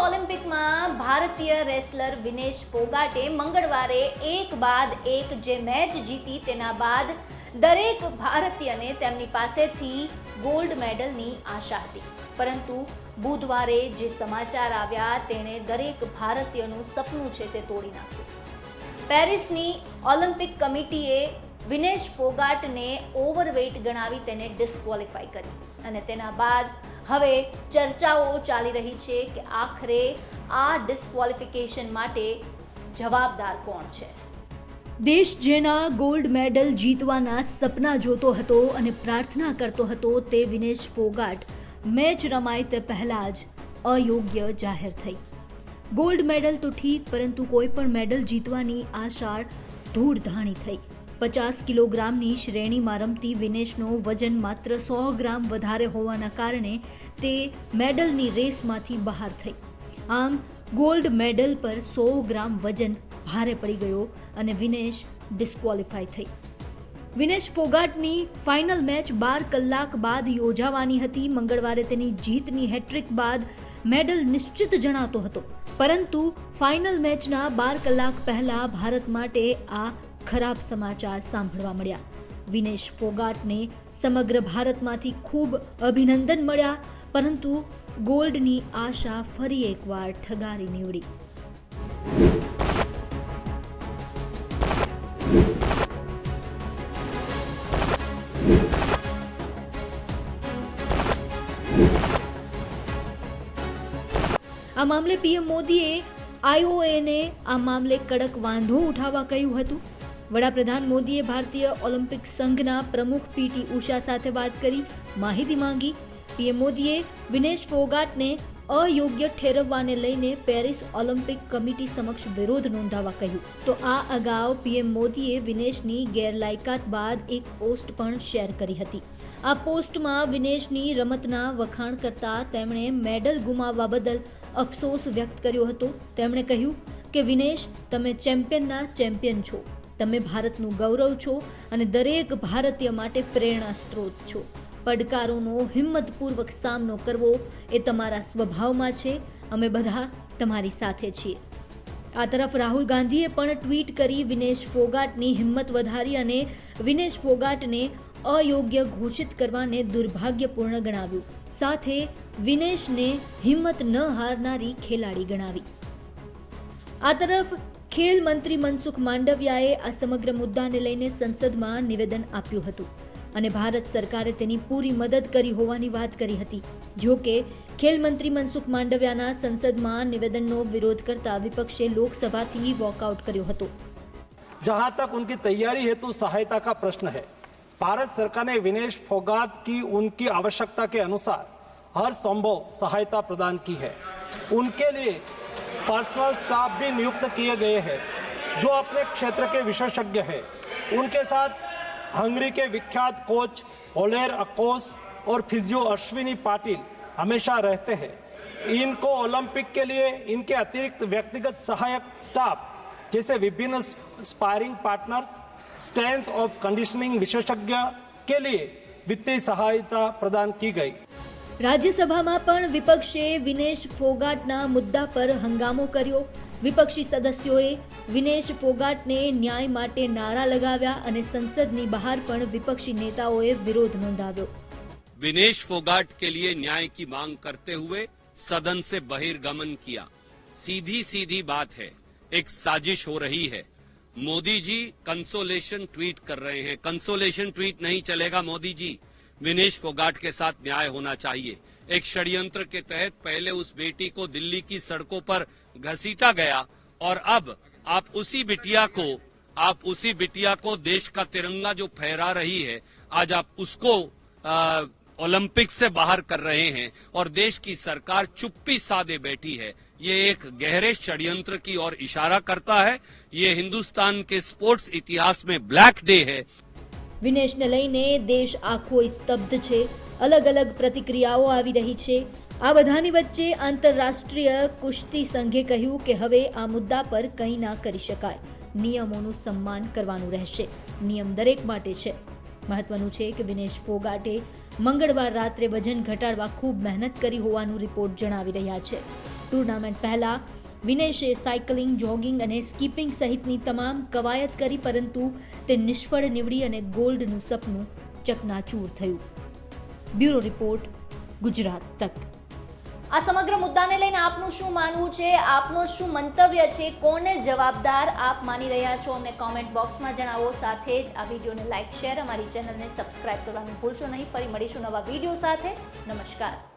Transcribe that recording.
ઓલિમ્પિકમાં ભારતીય રેસલર વિનેશ ફોગાટે મંગળવારે એક બાદ એક જે મેચ જીતી તેના બાદ દરેક ભારતીયને તેમની પાસેથી ગોલ્ડ મેડલની આશા હતી. પરંતુ બુધવારે જે સમાચાર આવ્યા, તેણે દરેક ભારતીયનું સપનું છે તે તોડી નાખ્યું. પેરિસની ઓલિમ્પિક કમિટીએ વિનેશ ફોગાટને ઓવરવેઇટ ગણાવી તેને ડિસ્ક્વોલિફાય કરી અને તેના બાદ હવે ચર્ચાઓ ચાલી રહી છે કે આખરે આ ડિસ્ક્વોલિફિકેશન માટે જવાબદાર કોણ છે? દેશ જેના ગોલ્ડ મેડલ જીતવાના સપના જોતો હતો અને પ્રાર્થના કરતો હતો તે વિનેશ ફોગાટ મેચ રમાય તે પહેલાં જ અયોગ્ય જાહેર થઈ. ગોલ્ડ મેડલ તો ઠીક, પરંતુ કોઈ પણ મેડલ જીતવાની આશા ધૂળધાણી થઈ. પચાસ કિલોગ્રામની શ્રેણીમાં રમતી વિનેશનો વજન માત્ર સો ગ્રામ વધારે હોવાના કારણે તે મેડલની રેસમાંથી બહાર થઈ. આમ, ગોલ્ડ મેડલ પર સો ગ્રામ વજન ભારે પડી ગયો અને વિનેશ ડિસ્ક્વોલિફાય થઈ. વિનેશ ફોગાટની ફાઇનલ મેચ બાર કલાક બાદ યોજાવાની હતી. મંગળવારે તેની જીતની હેટ્રિક બાદ મેડલ નિશ્ચિત જણાતો હતો. પરંતુ ફાઇનલ મેચના બાર કલાક પહેલા ભારત માટે આ ખરાબ સમાચાર સાંભળવા મળ્યા. વિનેશ ફોગાટને સમગ્ર ભારતમાંથી ખૂબ અભિનંદન મળ્યા, પરંતુ ગોલ્ડની આશા ફરી એકવાર ઠગારી નીવડી. આ મામલે પીએમ મોદીએ આઈઓએને આ મામલે કડક વાંધો ઉઠાવવા કહ્યું હતું. વડાપ્રધાન મોદીએ ભારતીય ઓલિમ્પિક સંઘના પ્રમુખ પીટી ઉષા સાથે વાત કરી, માહિતી માંગી. પીએમ મોદીએ વિનેશ ફોગાટને અયોગ્ય ઠેરવવાને લઈને પેરિસ ઓલિમ્પિક કમિટી સમક્ષ વિરોધ નોંધાવવા કહ્યું. તો આ અગાઉ પીએમ મોદીએ વિનેશની ગેરલાયકાત બાદ એક પોસ્ટ પણ શેર કરી હતી. આ પોસ્ટમાં વિનેશની રમતના વખાણ કરતા તેમણે મેડલ ગુમાવવા બદલ અફસોસ વ્યક્ત કર્યો હતો. તેમણે કહ્યું કે, વિનેશ, તમે ચેમ્પિયનના ચેમ્પિયન છો. તમે ભારતનું ગૌરવ છો અને દરેક ભારતીય માટે પ્રેરણા સ્ત્રોત છો. પડકારોનો, હિંમતપૂર્વક સામનો કરવો એ તમારા સ્વભાવમાં છે. અમે બધા તમારી સાથે છીએ. આ તરફ રાહુલ ગાંધીએ પણ ટ્વીટ કરી વિનેશ ફોગાટની હિંમત વધારી અને વિનેશ ફોગાટને અયોગ્ય ઘોષિત કરવાને દુર્ભાગ્યપૂર્ણ ગણાવ્યું. સાથે વિનેશને હિંમત ન હારનારી ખેલાડી ગણાવી. આ તરફ ખેલ મંત્રી મનસુખ માંડવિયાએ આ સમગ્ર મુદ્દાને લઈને સંસદમાં નિવેદન આપ્યું હતું અને ભારત સરકારે તેની પૂરી મદદ કરી હોવાની વાત કરી હતી જો કે ખેલ મંત્રી મનસુખ માંડવિયાના સંસદમાં નિવેદનનો વિરોધ કરતા વિપક્ષે લોકસભાથી વોકઆઉટ કર્યો હતો जहां तक उनकी तैयारी हेतु सहायता का प्रश्न है भारत सरकार ने विनेश फोगाट की उनकी आवश्यकता के अनुसार हर संभव सहायता प्रदान की है उनके लिए पर्सनल स्टाफ भी नियुक्त किए गए हैं, जो अपने क्षेत्र के विशेषज्ञ हैं। उनके साथ हंगरी के विख्यात कोच ओलेर अकोस और फिजियो अश्विनी पाटिल हमेशा रहते हैं। इनको ओलंपिक के लिए इनके अतिरिक्त व्यक्तिगत सहायक स्टाफ, जैसे विभिन्न sparring partners strength of conditioning विशेषज्ञ के लिए वित्तीय सहायता प्रदान की गई। રાજ્યસભામાં પણ વિપક્ષે વિનેશ ફોગાટના મુદ્દા પર હંગામો કર્યો વિપક્ષી સદસ્યોએ વિનેશ ફોગાટને ન્યાય માટે નારા લગાવ્યા અને સંસદની બહાર પણ વિપક્ષી નેતાઓએ વિરોધ નોંધાવ્યો विनेश फोगाट के लिए न्याय की मांग करते हुए सदन से बहिर्गमन किया सीधी सीधी बात है एक साजिश हो रही है मोदी जी कंसोलेशन ट्वीट कर रहे हैं कंसोलेशन ट्वीट नहीं चलेगा मोदी जी विनेश फोगाट के साथ न्याय होना चाहिए। एक षड्यंत्र के तहत पहले उस बेटी को दिल्ली की सड़कों पर घसीटा गया और अब आप उसी बिटिया को, आप उसी बिटिया को देश का तिरंगा जो फहरा रही है, आज आप उसको ओलंपिक से बाहर कर रहे हैं और देश की सरकार चुप्पी साधे बैठी है। ये एक गहरे षड्यंत्र की ओर इशारा करता है। ये हिंदुस्तान के स्पोर्ट्स इतिहास में ब्लैक डे है। વિનેશને લઈને દેશ આખો સ્તબ્ધ છે. અલગ અલગ પ્રતિક્રિયાઓ આવી રહી છે. આ બધાની વચ્ચે આંતરરાષ્ટ્રીય કુશ્તી સંઘે કહ્યું કે હવે આ મુદ્દા પર કંઈ ના કરી શકાય. નિયમોનું સન્માન કરવાનું રહેશે. નિયમ દરેક માટે છે. મહત્વનું છે કે વિનેશ ફોગાટે મંગળવાર રાત્રે વજન ઘટાડવા ખૂબ મહેનત કરી હોવાનું રિપોર્ટ જણાવી રહ્યા છે. ટુર્નામેન્ટ પહેલા વિનેશે સાયકલિંગ, જોગિંગ અને સ્કીપિંગ સહિતની તમામ કવાયત કરી પરંતુ તે નિષ્ફળ નીવડી અને ગોલ્ડનું સપનું ચકનાચૂર થયું. બ્યુરો રિપોર્ટ, ગુજરાત તક. આ સમગ્ર મુદ્દાને લઈને આપનું શું માનવું છે? આપનું શું મંતવ્ય છે? કોને જવાબદાર આપ માની રહ્યા છો? અમને કોમેન્ટ બોક્સમાં જણાવો. સાથે જ આ વિડીયોને લાઇક શેર અમારી ચેનલને સબસ્ક્રાઇબ કરવાનું ભૂલશો નહીં. ફરી મળીશું નવા વીડિયો સાથે. નમસ્કાર.